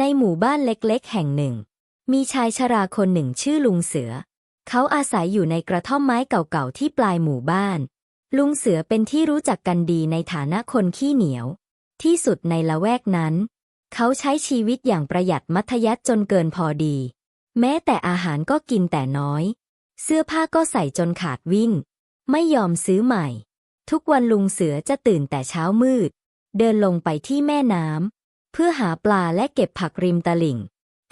ในหมู่บ้านเล็กๆ แห่งหนึ่ง มีชายชราคนหนึ่งชื่อลุงเสือ เขาอาศัยอยู่ในกระท่อมไม้เก่าๆที่ปลายหมู่บ้าน ลุงเสือเป็นที่รู้จักกันดีในฐานะคนขี้เหนียว ที่สุดในละแวกนั้น เขาใช้ชีวิตอย่างประหยัดมัธยัสถ์จนเกินพอดี แม้แต่อาหารก็กินแต่น้อย เสื้อผ้าก็ใส่จนขาดวิ่งไม่ยอมซื้อใหม่ ทุกวันลุงเสือจะตื่นแต่เช้ามืด เดินลงไปที่แม่น้ำ เพื่อหาปลาและเก็บผักริมตลิ่ง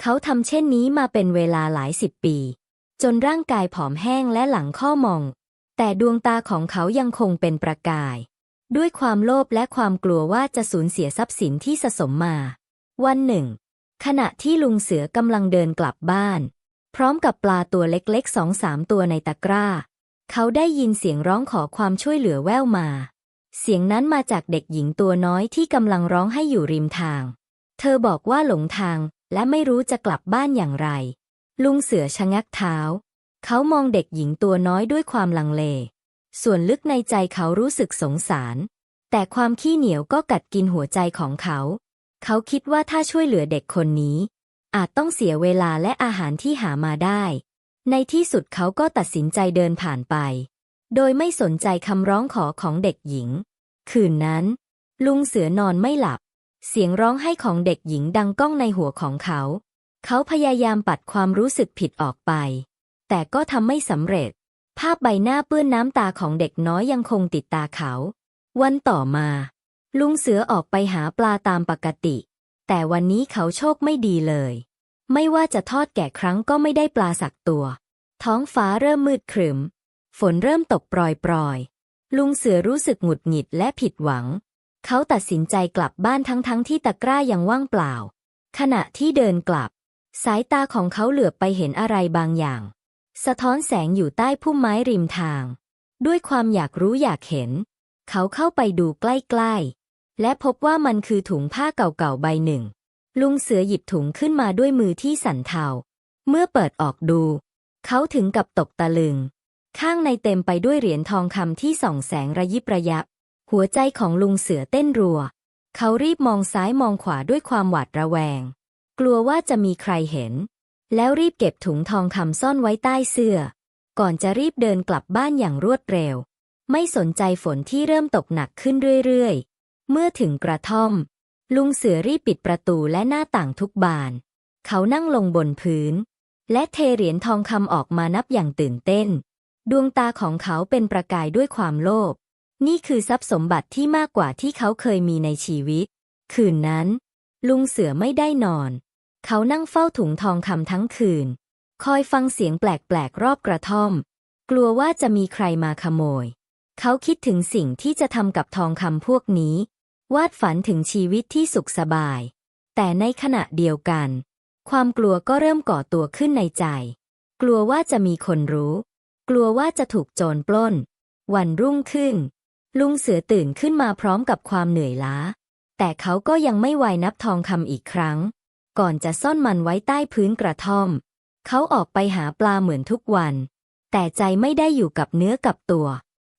เขาทำเช่นนี้มาเป็นเวลาหลายสิบปี จนร่างกายผอมแห้งและหลังข้อมอง แต่ดวงตาของเขายังคงเป็นประกาย ด้วยความโลภและความกลัวว่าจะสูญเสียทรัพย์สินที่สะสมมา วันหนึ่ง ขณะที่ลุงเสือกำลังเดินกลับบ้าน พร้อมกับปลาตัวเล็กๆสองสามตัวในตะกร้า เขาได้ยินเสียงร้องขอความช่วยเหลือแว่วมา เสียงนั้นมาจากเด็กหญิงตัวน้อยที่กำลังร้องให้อยู่ริมทาง เธอบอกว่าหลงทางและไม่รู้จะกลับบ้านอย่างไร ลุงเสือชะงักเท้า เขามองเด็กหญิงตัวน้อยด้วยความลังเล ส่วนลึกในใจเขารู้สึกสงสาร แต่ความขี้เหนียวก็กัดกินหัวใจของเขา เขาคิดว่าถ้าช่วยเหลือเด็กคนนี้ อาจต้องเสียเวลาและอาหารที่หามาได้ ในที่สุดเขาก็ตัดสินใจเดินผ่านไป โดยไม่สนใจคำร้องขอของเด็กหญิง คืนนั้น ลุงเสือนอนไม่หลับ เสียงร้องไห้ของเด็กหญิงดังก้องในหัวของเขา เขาพยายามปัดความรู้สึกผิดออกไป แต่ก็ทำไม่สำเร็จ ภาพใบหน้าเปื้อนน้ำตาของเด็กน้อยยังคงติดตาเขา วันต่อมา ลุงเสือออกไปหาปลาตามปกติ แต่วันนี้เขาโชคไม่ดีเลย ไม่ว่าจะทอดแก่ครั้งก็ไม่ได้ปลาสักตัว ท้องฟ้าเริ่มมืดครึม ฝนเริ่มตกปรอยๆ ลุงเสือรู้สึกหงุดหงิดและผิดหวัง เขาตัดสินใจกลับบ้านทั้งๆทที่ตะกร้ายังว่างเปล่า ขณะที่เดินกลับ สายตาของเขาเหลือบไปเห็นอะไรบางอย่าง สะท้อนแสงอยู่ใต้พุ่มไม้ริมทาง ด้วยความอยากรู้อยากเห็น เขาเข้าไปดูใกล้ๆ และพบว่ามันคือถุงผ้าเก่าๆใบหนึ่ง ลุงเสือหยิบถุงขึ้นมาด้วยมือที่สั่นเทา เมื่อเปิดออกดู เขาถึงกับตกตะลึง ข้างในเต็มไปด้วยเหรียญทองคำที่ส่องแสงระยิบระยับ หัวใจของลุงเสือเต้นรัว เขารีบมองซ้ายมองขวาด้วยความหวาดระแวง กลัวว่าจะมีใครเห็น แล้วรีบเก็บถุงทองคำซ่อนไว้ใต้เสื้อ ก่อนจะรีบเดินกลับบ้านอย่างรวดเร็ว ไม่สนใจฝนที่เริ่มตกหนักขึ้นเรื่อยๆ เมื่อถึงกระท่อม ลุงเสือรีบปิดประตูและหน้าต่างทุกบาน เขานั่งลงบนพื้น และเทเหรียญทองคำออกมานับอย่างตื่นเต้น ดวงตาของเขาเป็นประกายด้วยความโลภ นี่คือทรัพย์สมบัติที่มากกว่าที่เขาเคยมีในชีวิต คืนนั้น ลุงเสือไม่ได้นอน เขานั่งเฝ้าถุงทองคำทั้งคืน คอยฟังเสียงแปลกๆรอบกระท่อม กลัวว่าจะมีใครมาขโมย เขาคิดถึงสิ่งที่จะทำกับทองคำพวกนี้ วาดฝันถึงชีวิตที่สุขสบาย แต่ในขณะเดียวกัน ความกลัวก็เริ่มก่อตัวขึ้นในใจ กลัวว่าจะมีคนรู้ กลัวว่าจะถูกโจรปล้น วันรุ่งขึ้น ลุงเสือตื่นขึ้นมาพร้อมกับความเหนื่อยล้า แต่เขาก็ยังไม่ไวนับทองคำอีกครั้ง ก่อนจะซ่อนมันไว้ใต้พื้นกระท่อม เขาออกไปหาปลาเหมือนทุกวัน แต่ใจไม่ได้อยู่กับเนื้อกับตัว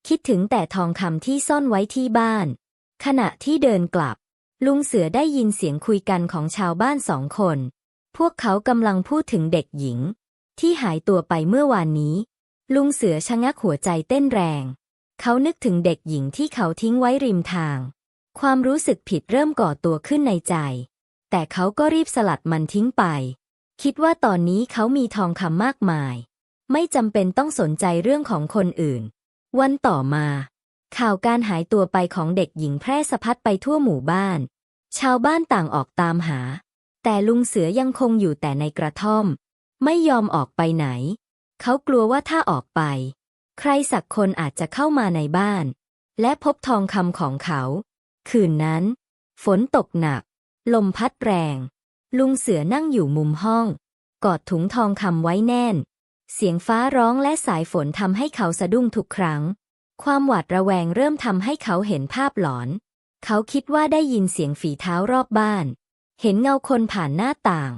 คิดถึงแต่ทองคำที่ซ่อนไว้ที่บ้าน ขณะที่เดินกลับ ลุงเสือได้ยินเสียงคุยกันของชาวบ้านสองคน พวกเขากำลังพูดถึงเด็กหญิง ที่หายตัวไปเมื่อวานนี้ ลุงเสือชะงักหัวใจเต้นแรง เขานึกถึงเด็กหญิงที่เขาทิ้งไว้ริมทาง ความรู้สึกผิดเริ่มก่อตัวขึ้นในใจ แต่เขาก็รีบสลัดมันทิ้งไป คิดว่าตอนนี้เขามีทองคำมากมาย ไม่จำเป็นต้องสนใจเรื่องของคนอื่น วันต่อมา ข่าวการหายตัวไปของเด็กหญิงแพร่สะพัดไปทั่วหมู่บ้าน ชาวบ้านต่างออกตามหา แต่ลุงเสือยังคงอยู่แต่ในกระท่อม ไม่ยอมออกไปไหน เขากลัวว่าถ้าออกไป ใครสักคนอาจจะเข้ามาในบ้าน และพบทองคำของเขา คืนนั้น ฝนตกหนัก ลมพัดแรง ลุงเสือนั่งอยู่มุมห้อง กอดถุงทองคำไว้แน่น เสียงฟ้าร้องและสายฝนทำให้เขาสะดุ้งทุกครั้ง ความหวาดระแวงเริ่มทำให้เขาเห็นภาพหลอน เขาคิดว่าได้ยินเสียงฝีเท้ารอบบ้าน เห็นเงาคนผ่านหน้าต่าง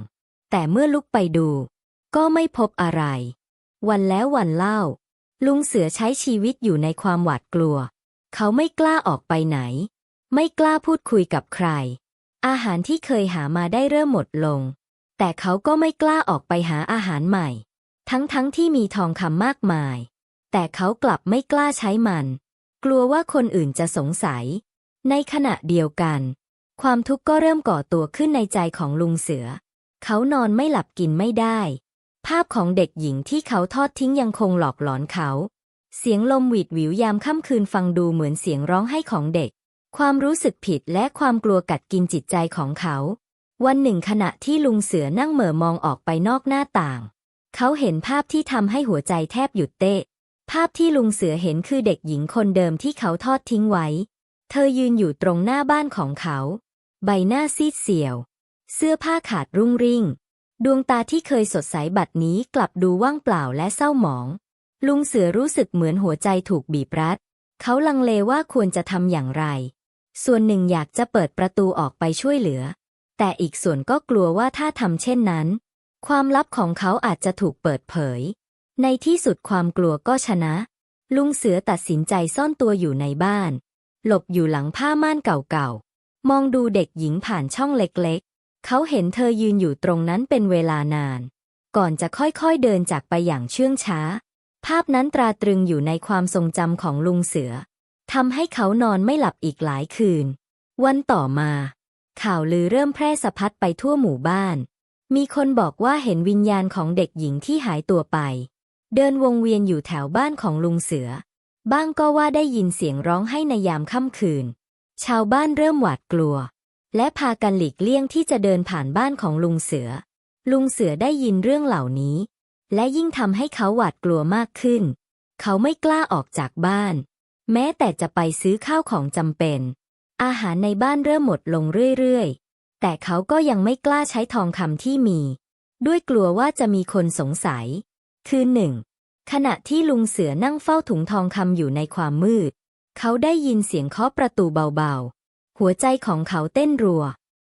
แต่เมื่อลุกไปดู ก็ไม่พบอะไร วันแล้ววันเล่า ลุงเสือใช้ชีวิตอยู่ในความหวาดกลัว เขาไม่กล้าออกไปไหน ไม่กล้าพูดคุยกับใคร อาหารที่เคยหามาได้เริ่มหมดลง แต่เขาก็ไม่กล้าออกไปหาอาหารใหม่ ทั้งๆทที่มีทองคำมากมาย แต่เขากลับไม่กล้าใช้มัน กลัวว่าคนอื่นจะสงสัย ในขณะเดียวกัน ความทุกข์ก็เริ่มก่อตัวขึ้นในใจของลุงเสือ เขานอนไม่หลับกินไม่ได้ ภาพของเด็กหญิงที่เขาทอดทิ้งยังคงหลอกหลอนเขา เสียงลมหวีดหวิวยามค่ำคืนฟังดูเหมือนเสียงร้องไห้ของเด็ก ความรู้สึกผิดและความกลัวกัดกินจิตใจของเขา วันหนึ่งขณะที่ลุงเสือนั่งเหม่อมองออกไปนอกหน้าต่าง เขาเห็นภาพที่ทำให้หัวใจแทบหยุดเต้ภาพที่ลุงเสือเห็นคือเด็กหญิงคนเดิมที่เขาทอดทิ้งไว้ เธอยืนอยู่ตรงหน้าบ้านของเขา ใบหน้าซีดเสียว เสื้อผ้าขาดรุ่งริ่ง ดวงตาที่เคยสดใสบัดนี้กลับดูว่างเปล่าและเศร้าหมอง ลุงเสือรู้สึกเหมือนหัวใจถูกบีบรัด เขาลังเลว่าควรจะทำอย่างไร ส่วนหนึ่งอยากจะเปิดประตูออกไปช่วยเหลือ แต่อีกส่วนก็กลัวว่าถ้าทำเช่นนั้น ความลับของเขาอาจจะถูกเปิดเผย ในที่สุดความกลัวก็ชนะ ลุงเสือตัดสินใจซ่อนตัวอยู่ในบ้าน หลบอยู่หลังผ้าม่านเก่าๆ มองดูเด็กหญิงผ่านช่องเล็กๆ เขาเห็นเธอยืนอยู่ตรงนั้นเป็นเวลานาน ก่อนจะค่อยๆเดินจากไปอย่างเชื่องช้า ภาพนั้นตราตรึงอยู่ในความทรงจำของลุงเสือทำให้เขานอนไม่หลับอีกหลายคืน วันต่อมา ข่าวลือเริ่มแพร่สะพัดไปทั่วหมู่บ้าน มีคนบอกว่าเห็นวิญญาณของเด็กหญิงที่หายตัวไป เดินวงเวียนอยู่แถวบ้านของลุงเสือ บ้างก็ว่าได้ยินเสียงร้องให้ในยามค่ำคืน ชาวบ้านเริ่มหวาดกลัว และพากันหลีกเลี่ยงที่จะเดินผ่านบ้านของลุงเสือ ลุงเสือได้ยินเรื่องเหล่านี้ และยิ่งทำให้เขาหวาดกลัวมากขึ้น เขาไม่กล้าออกจากบ้าน แม้แต่จะไปซื้อข้าวของจำเป็น อาหารในบ้านเริ่มหมดลงเรื่อยๆ แต่เขาก็ยังไม่กล้าใช้ทองคำที่มี ด้วยกลัวว่าจะมีคนสงสัย คืนหนึ่ง ขณะที่ลุงเสือนั่งเฝ้าถุงทองคำอยู่ในความมืด เขาได้ยินเสียงเคาะประตูเบาๆ หัวใจของเขาเต้นรัว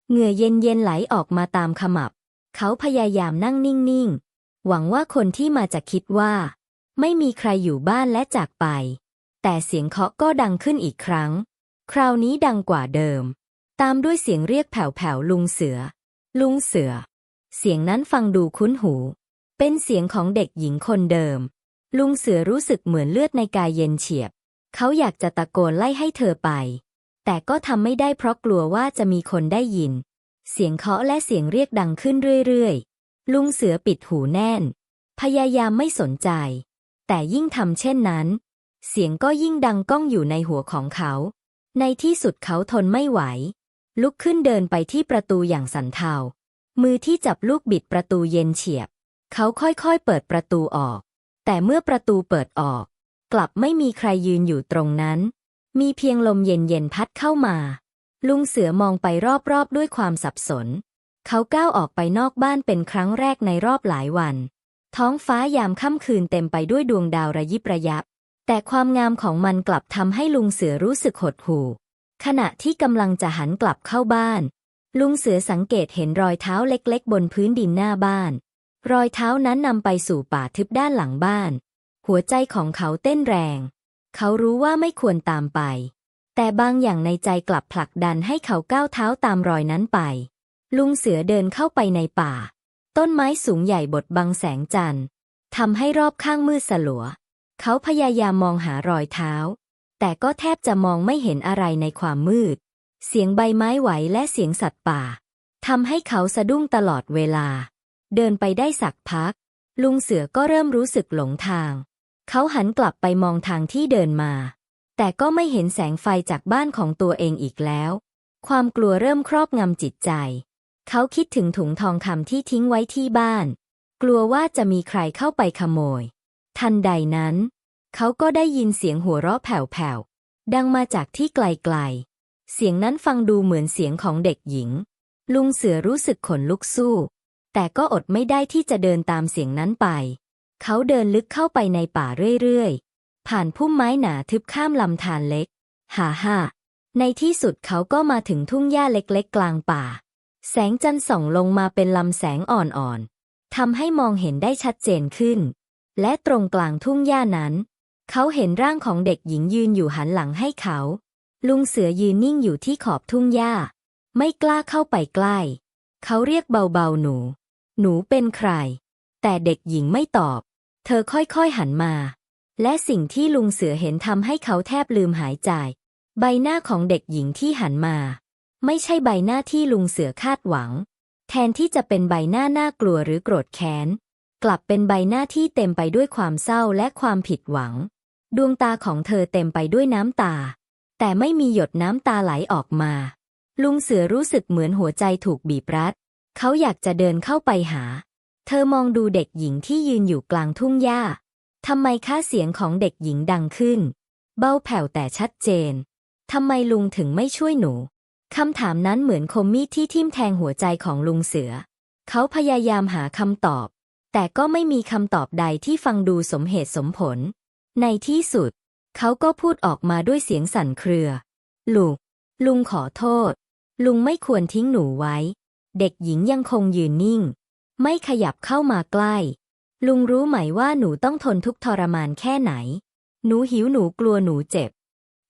เหงื่อเย็นๆไหลออกมาตามขมับ เขาพยายามนั่งนิ่ง ๆ หวังว่าคนที่มาจะคิดว่า ไม่มีใครอยู่บ้านและจากไป แต่เสียงเคาะก็ดังขึ้นอีกครั้ง คราวนี้ดังกว่าเดิม ตามด้วยเสียงเรียกแผ่วๆลุงเสือ ลุงเสือ เสียงนั้นฟังดูคุ้นหู เป็นเสียงของเด็กหญิงคนเดิม ลุงเสือรู้สึกเหมือนเลือดในกายเย็นเฉียบ เขาอยากจะตะโกนไล่ให้เธอไป แต่ก็ทำไม่ได้เพราะกลัวว่าจะมีคนได้ยิน เสียงเคาะและเสียงเรียกดังขึ้นเรื่อยๆ ลุงเสือปิดหูแน่น พยายามไม่สนใจ แต่ยิ่งทำเช่นนั้น เสียงก็ยิ่งดังก้องอยู่ในหัวของเขา ในที่สุดเขาทนไม่ไหว ลุกขึ้นเดินไปที่ประตูอย่างสันเทา มือที่จับลูกบิดประตูเย็นเฉียบ เขาค่อยๆเปิดประตูออก แต่เมื่อประตูเปิดออก กลับไม่มีใครยืนอยู่ตรงนั้น มีเพียงลมเย็นๆพัดเข้ามา ลุงเสือมองไปรอบๆด้วยความสับสน เขาก้าวออกไปนอกบ้านเป็นครั้งแรกในรอบหลายวัน ท้องฟ้ายามค่ำคืนเต็มไปด้วยดวงดาวระยิบระยับ แต่ความงามของมันกลับทำให้ลุงเสือรู้สึกหดหู่ ขณะที่กำลังจะหันกลับเข้าบ้าน ลุงเสือสังเกตเห็นรอยเท้าเล็กๆ บนพื้นดินหน้าบ้าน รอยเท้านั้นนำไปสู่ป่าทึบด้านหลังบ้าน หัวใจของเขาเต้นแรง เขารู้ว่าไม่ควรตามไป แต่บางอย่างในใจกลับผลักดันให้เขาก้าวเท้าตามรอยนั้นไป ลุงเสือเดินเข้าไปในป่า ต้นไม้สูงใหญ่บดบังแสงจันทร์ทำให้รอบข้างมืดสลัว เขาพยายามมองหารอยเท้า แต่ก็แทบจะมองไม่เห็นอะไรในความมืด เสียงใบไม้ไหวและเสียงสัตว์ป่าทำให้เขาสะดุ้งตลอดเวลา เดินไปได้สักพัก ลุงเสือก็เริ่มรู้สึกหลงทาง เขาหันกลับไปมองทางที่เดินมา แต่ก็ไม่เห็นแสงไฟจากบ้านของตัวเองอีกแล้ว ความกลัวเริ่มครอบงำจิตใจ เขาคิดถึงถุงทองคำที่ทิ้งไว้ที่บ้าน กลัวว่าจะมีใครเข้าไปขโมย ทันใดนั้น เขาก็ได้ยินเสียงหัวเราะแผ่วๆ ดังมาจากที่ไกลๆ เสียงนั้นฟังดูเหมือนเสียงของเด็กหญิง ลุงเสือรู้สึกขนลุกสู้ แต่ก็อดไม่ได้ที่จะเดินตามเสียงนั้นไป เขาเดินลึกเข้าไปในป่าเรื่อยๆ ผ่านพุ่มไม้หนาทึบข้ามลำธารเล็กหาฮ่าในที่สุดเขาก็มาถึงทุ่งหญ้าเล็กๆ กลางป่า แสงจันทร์ส่องลงมาเป็นลำแสงอ่อนๆ ทำให้มองเห็นได้ชัดเจนขึ้น และตรงกลางทุ่งหญ้านั้น เขาเห็นร่างของเด็กหญิงยืนอยู่หันหลังให้เขา ลุงเสือยืนนิ่งอยู่ที่ขอบทุ่งหญ้า ไม่กล้าเข้าไปใกล้ เขาเรียกเบาๆหนู หนูเป็นใคร แต่เด็กหญิงไม่ตอบ เธอค่อยๆหันมา และสิ่งที่ลุงเสือเห็นทำให้เขาแทบลืมหายใจ ใบหน้าของเด็กหญิงที่หันมา ไม่ใช่ใบหน้าที่ลุงเสือคาดหวัง แทนที่จะเป็นใบหน้าน่ากลัวหรือโกรธแค้น กลับเป็นใบหน้าที่เต็มไปด้วยความเศร้าและความผิดหวัง ดวงตาของเธอเต็มไปด้วยน้ำตา แต่ไม่มีหยดน้ำตาไหลออกมาลุงเสือรู้สึกเหมือนหัวใจถูกบีบรัด เขาอยากจะเดินเข้าไปหา เธอมองดูเด็กหญิงที่ยืนอยู่กลางทุ่งหญ้า ทำไมค่าเสียงของเด็กหญิงดังขึ้น เบ้าแผ่วแต่ชัดเจน ทำไมลุงถึงไม่ช่วยหนู คำถามนั้นเหมือนคมมีดที่ทิ่มแทงหัวใจของลุงเสือ เขาพยายามหาคำตอบ แต่ก็ไม่มีคำตอบใดที่ฟังดูสมเหตุสมผล ในที่สุด เขาก็พูดออกมาด้วยเสียงสั่นเครือลุงลุงขอโทษ ลุงไม่ควรทิ้งหนูไว้ เด็กหญิงยังคงยืนนิ่ง ไม่ขยับเข้ามาใกล้ ลุงรู้ไหมว่าหนูต้องทนทุกทรมานแค่ไหน หนูหิวหนูกลัวหนูเจ็บ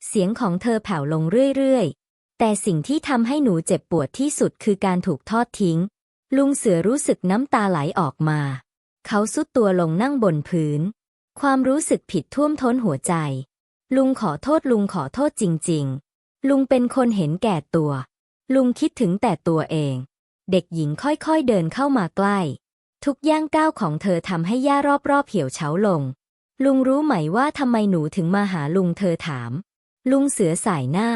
เสียงของเธอแผ่วลงเรื่อยๆ แต่สิ่งที่ทำให้หนูเจ็บปวดที่สุดคือการถูกทอดทิ้ง ลุงเสือรู้สึกน้ำตาไหลออกมา เขาสุดตัวลงนั่งบนพื้น ความรู้สึกผิดท่วมท้นหัวใจ ลุงขอโทษลุงขอโทษจริง ๆ ลุงเป็นคนเห็นแก่ตัว ลุงคิดถึงแต่ตัวเอง เด็กหญิงค่อยๆเดินเข้ามาใกล้ ทุกย่างก้าวของเธอทำให้หญ้ารอบๆเหี่ยวเฉาลง ลุงรู้ไหมว่าทำไมหนูถึงมาหาลุงเธอถาม ลุงเสือสายหน้า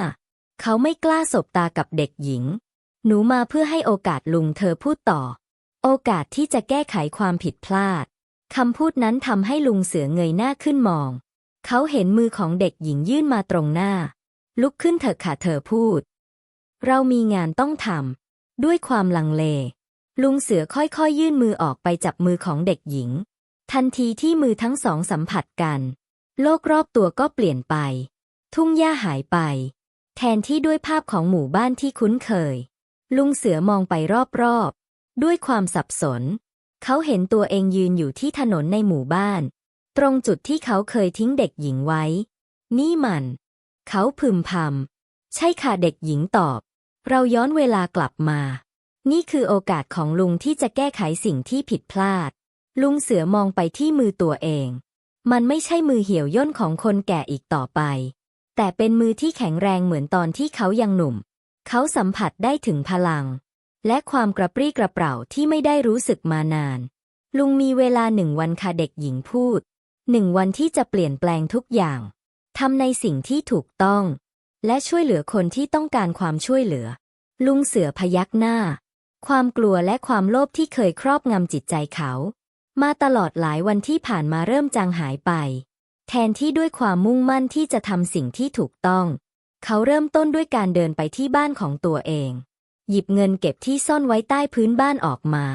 เขาไม่กล้าสบตากับเด็กหญิง หนูมาเพื่อให้โอกาสลุงเธอพูดต่อ โอกาสที่จะแก้ไขความผิดพลาดคำพูดนั้นทำให้ลุงเสือเงยหน้าขึ้นมอง เขาเห็นมือของเด็กหญิงยื่นมาตรงหน้า ลุกขึ้นเถอะค่ะเธอพูด เรามีงานต้องทำ ด้วยความลังเล ลุงเสือค่อยๆยยื่นมือออกไปจับมือของเด็กหญิง ทันทีที่มือทั้งสองสัมผัสกัน โลกรอบตัวก็เปลี่ยนไป ทุ่งหญ้าหายไป แทนที่ด้วยภาพของหมู่บ้านที่คุ้นเคย ลุงเสือมองไปรอบๆ ด้วยความสับสน เขาเห็นตัวเองยืนอยู่ที่ถนนในหมู่บ้าน ตรงจุดที่เขาเคยทิ้งเด็กหญิงไว้ นี่มัน เขาพึมพำใช่ค่ะเด็กหญิงตอบ เราย้อนเวลากลับมา นี่คือโอกาสของลุงที่จะแก้ไขสิ่งที่ผิดพลาด ลุงเสือมองไปที่มือตัวเอง มันไม่ใช่มือเหี่ยวย่นของคนแก่อีกต่อไป แต่เป็นมือที่แข็งแรงเหมือนตอนที่เขายังหนุ่ม เขาสัมผัสได้ถึงพลัง และความกระปรี้กระเปร่าที่ไม่ได้รู้สึกมานาน ลุงมีเวลาหนึ่งวันค่ะเด็กหญิงพูด หนึ่งวันที่จะเปลี่ยนแปลงทุกอย่างทำในสิ่งที่ถูกต้อง และช่วยเหลือคนที่ต้องการความช่วยเหลือ ลุงเสือพยักหน้า ความกลัวและความโลภที่เคยครอบงำจิตใจเขา มาตลอดหลายวันที่ผ่านมาเริ่มจางหายไป แทนที่ด้วยความมุ่งมั่นที่จะทำสิ่งที่ถูกต้อง เขาเริ่มต้นด้วยการเดินไปที่บ้านของตัวเอง หยิบเงินเก็บที่ซ่อนไว้ใต้พื้นบ้านออกมา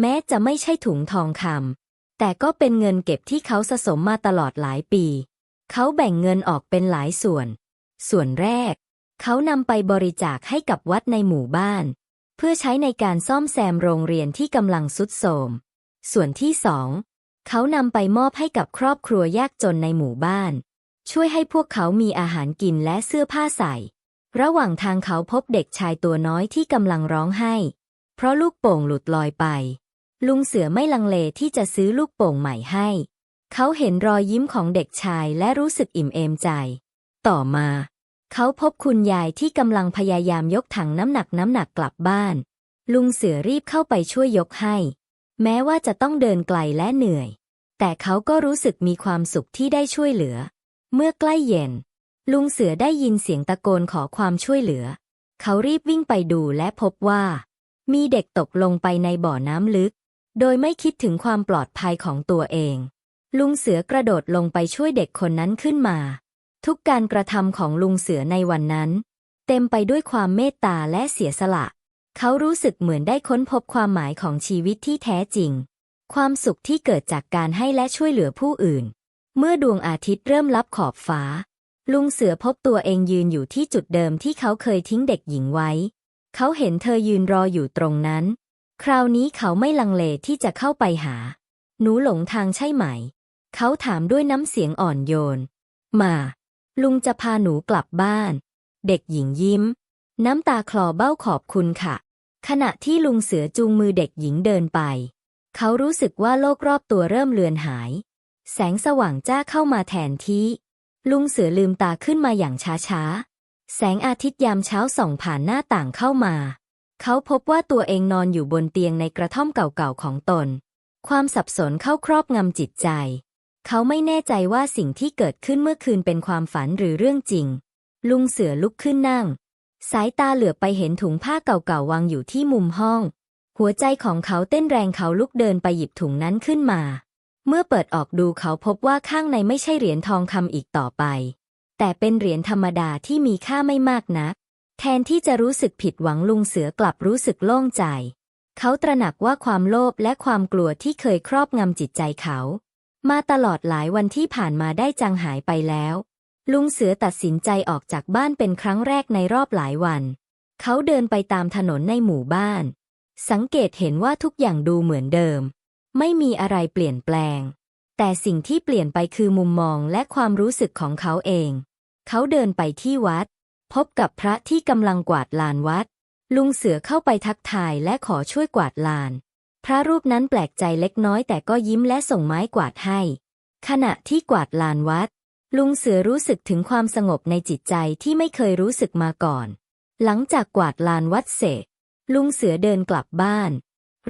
แม้จะไม่ใช่ถุงทองคำแต่ก็เป็นเงินเก็บที่เขาสะสมมาตลอดหลายปี เขาแบ่งเงินออกเป็นหลายส่วน ส่วนแรก เขานำไปบริจาคให้กับวัดในหมู่บ้าน เพื่อใช้ในการซ่อมแซมโรงเรียนที่กำลังสุดโทรม ส่วนที่สองเขานำไปมอบให้กับครอบครัวยากจนในหมู่บ้าน ช่วยให้พวกเขามีอาหารกินและเสื้อผ้าใส่ ระหว่างทางเขาพบเด็กชายตัวน้อยที่กำลังร้องไห้ เพราะลูกโป่งหลุดลอยไป ลุงเสือไม่ลังเลที่จะซื้อลูกโป่งใหม่ให้ เขาเห็นรอยยิ้มของเด็กชายและรู้สึกอิ่มเอมใจ ต่อมา เขาพบคุณยายที่กำลังพยายามยกถังน้ำหนักน้ำหนักกลับบ้าน ลุงเสือรีบเข้าไปช่วยยกให้ แม้ว่าจะต้องเดินไกลและเหนื่อย แต่เขาก็รู้สึกมีความสุขที่ได้ช่วยเหลือ เมื่อใกล้เย็น ลุงเสือได้ยินเสียงตะโกนขอความช่วยเหลือ เขารีบวิ่งไปดูและพบว่า มีเด็กตกลงไปในบ่อน้ำลึก โดยไม่คิดถึงความปลอดภัยของตัวเองลุงเสือกระโดดลงไปช่วยเด็กคนนั้นขึ้นมา ทุกการกระทำของลุงเสือในวันนั้น เต็มไปด้วยความเมตตาและเสียสละ เขารู้สึกเหมือนได้ค้นพบความหมายของชีวิตที่แท้จริง ความสุขที่เกิดจากการให้และช่วยเหลือผู้อื่น เมื่อดวงอาทิตย์เริ่มลับขอบฟ้า ลุงเสือพบตัวเองยืนอยู่ที่จุดเดิมที่เขาเคยทิ้งเด็กหญิงไว้ เขาเห็นเธอยืนรออยู่ตรงนั้น คราวนี้เขาไม่ลังเลที่จะเข้าไปหา หนูหลงทางใช่ไหม เขาถามด้วยน้ำเสียงอ่อนโยน มา ลุงจะพาหนูกลับบ้าน เด็กหญิงยิ้ม น้ำตาคลอเบ้าขอบคุณค่ะ ขณะที่ลุงเสือจูงมือเด็กหญิงเดินไป เขารู้สึกว่าโลกรอบตัวเริ่มเลือนหาย แสงสว่างจ้าเข้ามาแทนที่ ลุงเสือลืมตาขึ้นมาอย่างช้าๆ แสงอาทิตย์ยามเช้าส่องผ่านหน้าต่างเข้ามา เขาพบว่าตัวเองนอนอยู่บนเตียงในกระท่อมเก่าๆของตน ความสับสนเข้าครอบงำจิตใจ เขาไม่แน่ใจว่าสิ่งที่เกิดขึ้นเมื่อคืนเป็นความฝันหรือเรื่องจริง ลุงเสือลุกขึ้นนั่ง สายตาเหลือไปเห็นถุงผ้าเก่าๆวางอยู่ที่มุมห้อง หัวใจของเขาเต้นแรงเขาลุกเดินไปหยิบถุงนั้นขึ้นมา เมื่อเปิดออกดูเขาพบว่าข้างในไม่ใช่เหรียญทองคำอีกต่อไป แต่เป็นเหรียญธรรมดาที่มีค่าไม่มากนัก แทนที่จะรู้สึกผิดหวังลุงเสือกลับรู้สึกโล่งใจ เขาตระหนักว่าความโลภและความกลัวที่เคยครอบงำจิตใจเขา มาตลอดหลายวันที่ผ่านมาได้จางหายไปแล้ว ลุงเสือตัดสินใจออกจากบ้านเป็นครั้งแรกในรอบหลายวัน เขาเดินไปตามถนนในหมู่บ้าน สังเกตเห็นว่าทุกอย่างดูเหมือนเดิม ไม่มีอะไรเปลี่ยนแปลง แต่สิ่งที่เปลี่ยนไปคือมุมมองและความรู้สึกของเขาเอง เขาเดินไปที่วัด พบกับพระที่กำลังกวาดลานวัด ลุงเสือเข้าไปทักทายและขอช่วยกวาดลาน พระรูปนั้นแปลกใจเล็กน้อยแต่ก็ยิ้มและส่งไม้กวาดให้ ขณะที่กวาดลานวัด ลุงเสือรู้สึกถึงความสงบในจิตใจที่ไม่เคยรู้สึกมาก่อน หลังจากกวาดลานวัดเสร็จ ลุงเสือเดินกลับบ้าน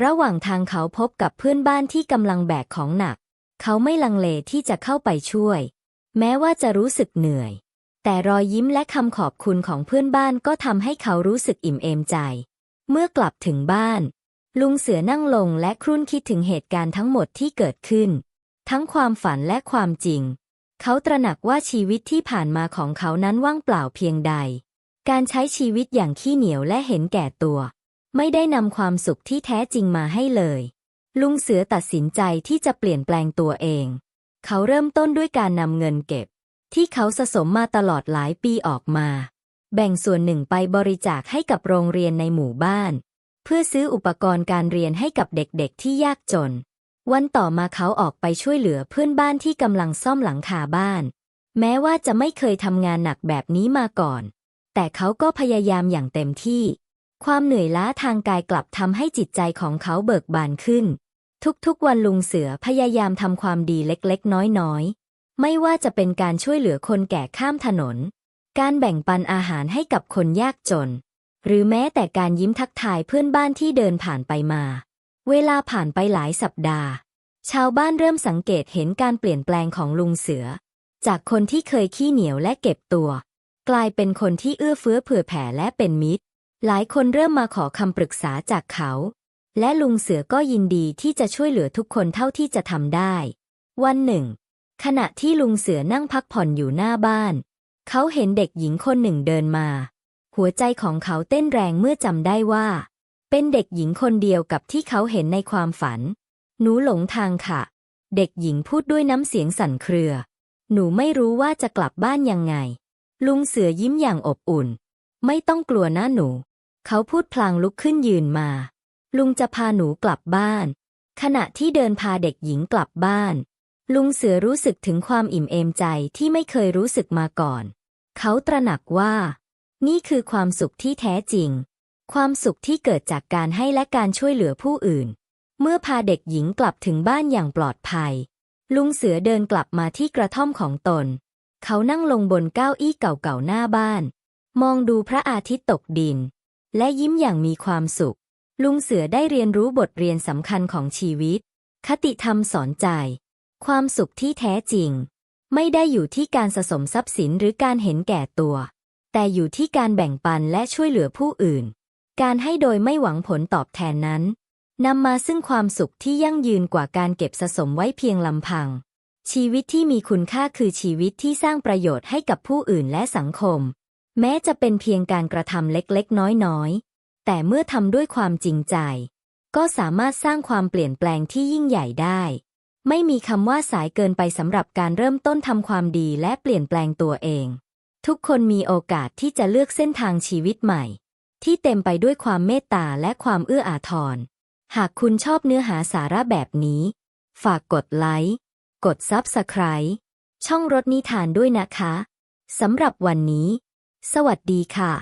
ระหว่างทางเขาพบกับเพื่อนบ้านที่กำลังแบกของหนัก เขาไม่ลังเลที่จะเข้าไปช่วย แม้ว่าจะรู้สึกเหนื่อย แต่รอยยิ้มและคำขอบคุณของเพื่อนบ้านก็ทำให้เขารู้สึกอิ่มเอมใจ เมื่อกลับถึงบ้าน ลุงเสือนั่งลงและครุ่นคิดถึงเหตุการณ์ทั้งหมดที่เกิดขึ้น ทั้งความฝันและความจริง เขาตระหนักว่าชีวิตที่ผ่านมาของเขานั้นว่างเปล่าเพียงใด การใช้ชีวิตอย่างขี้เหนียวและเห็นแก่ตัว ไม่ได้นำความสุขที่แท้จริงมาให้เลย ลุงเสือตัดสินใจที่จะเปลี่ยนแปลงตัวเอง เขาเริ่มต้นด้วยการนำเงินเก็บ ที่เขาสะสมมาตลอดหลายปีออกมา แบ่งส่วนหนึ่งไปบริจาคให้กับโรงเรียนในหมู่บ้าน เพื่อซื้ออุปกรณ์การเรียนให้กับเด็กๆที่ยากจน วันต่อมาเขาออกไปช่วยเหลือเพื่อนบ้านที่กำลังซ่อมหลังคาบ้าน แม้ว่าจะไม่เคยทำงานหนักแบบนี้มาก่อน แต่เขาก็พยายามอย่างเต็มที่ ความเหนื่อยล้าทางกายกลับทำให้จิตใจของเขาเบิกบานขึ้น ทุกๆวันลุงเสือพยายามทำความดีเล็กๆ น้อยๆ ไม่ว่าจะเป็นการช่วยเหลือคนแก่ข้ามถนน การแบ่งปันอาหารให้กับคนยากจน หรือแม้แต่การยิ้มทักทายเพื่อนบ้านที่เดินผ่านไปมา เวลาผ่านไปหลายสัปดาห์ ชาวบ้านเริ่มสังเกตเห็นการเปลี่ยนแปลงของลุงเสือ จากคนที่เคยขี้เหนียวและเก็บตัว กลายเป็นคนที่เอื้อเฟื้อเผื่อแผ่และเป็นมิตร หลายคนเริ่มมาขอคำปรึกษาจากเขา และลุงเสือก็ยินดีที่จะช่วยเหลือทุกคนเท่าที่จะทำได้ วันหนึ่ง ขณะที่ลุงเสือนั่งพักผ่อนอยู่หน้าบ้าน เขาเห็นเด็กหญิงคนหนึ่งเดินมา หัวใจของเขาเต้นแรงเมื่อจำได้ว่า เป็นเด็กหญิงคนเดียวกับที่เขาเห็นในความฝัน หนูหลงทางค่ะ เด็กหญิงพูดด้วยน้ำเสียงสั่นเครือ หนูไม่รู้ว่าจะกลับบ้านยังไง ลุงเสือยิ้มอย่างอบอุ่น ไม่ต้องกลัวนะหนู เขาพูดพลางลุกขึ้นยืนมา ลุงจะพาหนูกลับบ้าน ขณะที่เดินพาเด็กหญิงกลับบ้านลุงเสือรู้สึกถึงความอิ่มเอมใจที่ไม่เคยรู้สึกมาก่อน เขาตระหนักว่า นี่คือความสุขที่แท้จริง ความสุขที่เกิดจากการให้และการช่วยเหลือผู้อื่น เมื่อพาเด็กหญิงกลับถึงบ้านอย่างปลอดภัย ลุงเสือเดินกลับมาที่กระท่อมของตน เขานั่งลงบนเก้าอี้เก่าๆหน้าบ้าน มองดูพระอาทิตย์ตกดิน และยิ้มอย่างมีความสุข ลุงเสือได้เรียนรู้บทเรียนสำคัญของชีวิต คติธรรมสอนใจ ความสุขที่แท้จริง ไม่ได้อยู่ที่การสะสมทรัพย์สินหรือการเห็นแก่ตัว แต่อยู่ที่การแบ่งปันและช่วยเหลือผู้อื่น การให้โดยไม่หวังผลตอบแทนนั้นนำมาซึ่งความสุขที่ยั่งยืนกว่าการเก็บสะสมไว้เพียงลำพัง ชีวิตที่มีคุณค่าคือชีวิตที่สร้างประโยชน์ให้กับผู้อื่นและสังคม แม้จะเป็นเพียงการกระทำเล็กๆ น้อยๆ แต่เมื่อทำด้วยความจริงใจ ก็สามารถสร้างความเปลี่ยนแปลงที่ยิ่งใหญ่ได้ ไม่มีคำว่าสายเกินไปสำหรับการเริ่มต้นทำความดีและเปลี่ยนแปลงตัวเอง ทุกคนมีโอกาสที่จะเลือกเส้นทางชีวิตใหม่ ที่เต็มไปด้วยความเมตตาและความเอื้ออาทร หากคุณชอบเนื้อหาสาระแบบนี้ ฝากกดไลค์ กดซับสไคร b ช่องรถนิทานด้วยนะคะ สำหรับวันนี้ สวัสดีค่ะ